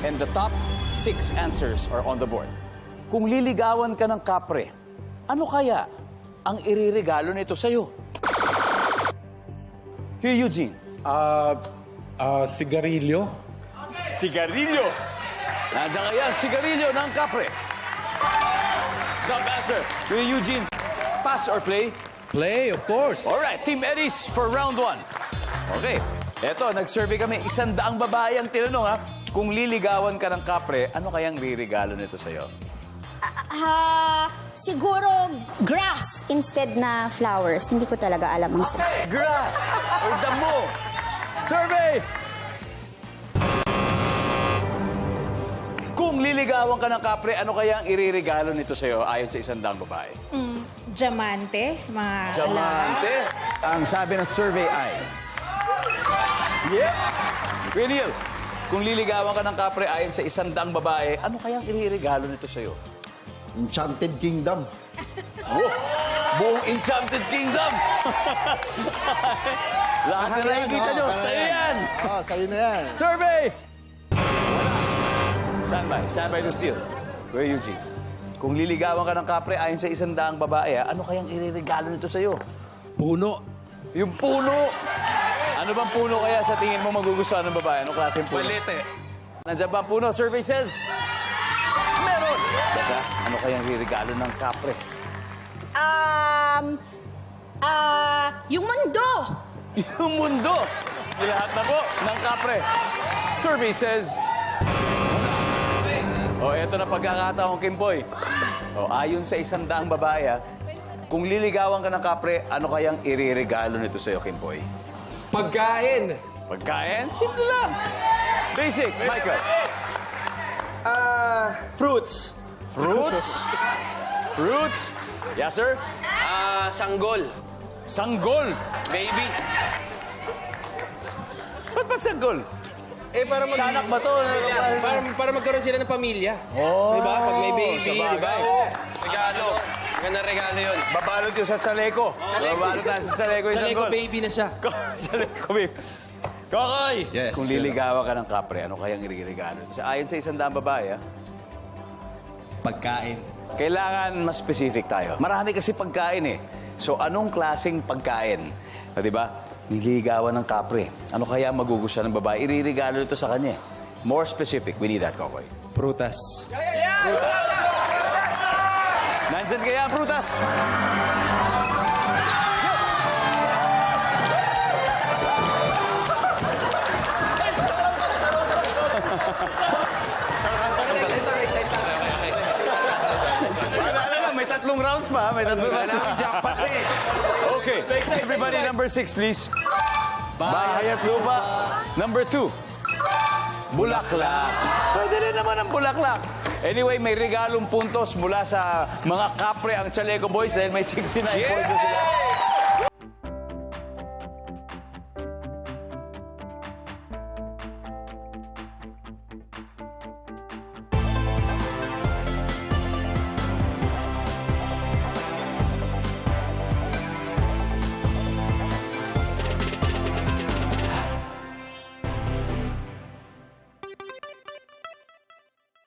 And the top six answers are on the board. Kung liligawan ka ng kapre, ano kaya ang iriregalo nito sa'yo? Here, Eugene. Ah, ah, sigarilyo? Sigarilyo. Nandiyan kaya, sigarilyo ng kapre. Top answer. Kuya Eugene, pass or play? Play, of course. Alright, Team Eddies for round one. Okay, eto, nag-survey kami. Isang daang babae ang tinanong ha. Kung liligawan ka ng kapre, ano kayang ririgalo nito sa'yo? Ah, siguro grass instead na flowers. Hindi ko talaga alam ang sagot. Grass or damo? Survey! Kung liligawan ka ng kapre, ano kaya ang iririgalo nito sa'yo ayon sa isang daang babae? Mm, diamante, mga Diamante. Ang sabi ng survey ay... Kuya Neil, kung liligawan ka ng kapre ayon sa isang daang babae, ano kayang iririgalo nito sa'yo? Enchanted Kingdom. Wow! Buong Enchanted Kingdom! Lahat na nakikita nyo, sa'yo yan! Ah, sa'yo na yan. Survey! Stand by. Stand by to steal. Kuya Eugene, kung liligawan ka ng kapre ayon sa isang daang babae, ah, ano kayang iririgalo nito sa'yo? Puno. Yung puno! Ano bang puno kaya sa tingin mo magugustuhan ng babae? Anong klaseng puno? Balete. Nandiyan ba ang puno? Survey says... Meron! Basta, ano kayang ririgalo ng kapre? Um, ah, yung mundo. Yung mundo! Lahat na po ng kapre. Survey says... O, oh, eto na pagkakataon, Kimboy. O, ayon sa isang daang babae, ah, kung liligawan ka ng kapre, ano kayang iririgalo nito sa'yo, Kimboy? Pagkain. Pagkain? Simple lang. Basic, Michael. Ah, fruits. Fruits? Fruits? Yes, sir? Ah, sanggol. Sanggol. Baby. Ba't ba sanggol? Eh, para mag... Sanak ba to? Para, para magkaroon sila ng pamilya. Oh, Diba? Pag may baby, diba? Regalo. Magandang regalo yun. Babalot yung sa saleko. Babalot na sa saleko yung baby na siya. saleko, babe. Kokoy! Yes, Kung liligawan ka ng kapre, ano kayang iriregalo? Sa ayon sa isang daang babae, ah, Pagkain. kailangan mas specific tayo. Marami kasi pagkain eh. So, anong klaseng pagkain? O, di ba? Nililigawan ng kapre. Ano kaya magugustuhan ng babae? Iririgalo ito sa kanya. More specific. We need that, Kokoy. Prutas. Nandyan kaya ang prutas? Wala na, may tatlong rounds pa. May tatlong rounds. Okay, everybody number six, please. Bahay at lupa. Number two. Bulaklak. Pwede rin naman ang bulaklak. Anyway, may regalong puntos mula sa mga kapre ang Chaleco Boys dahil may 69 points na sila.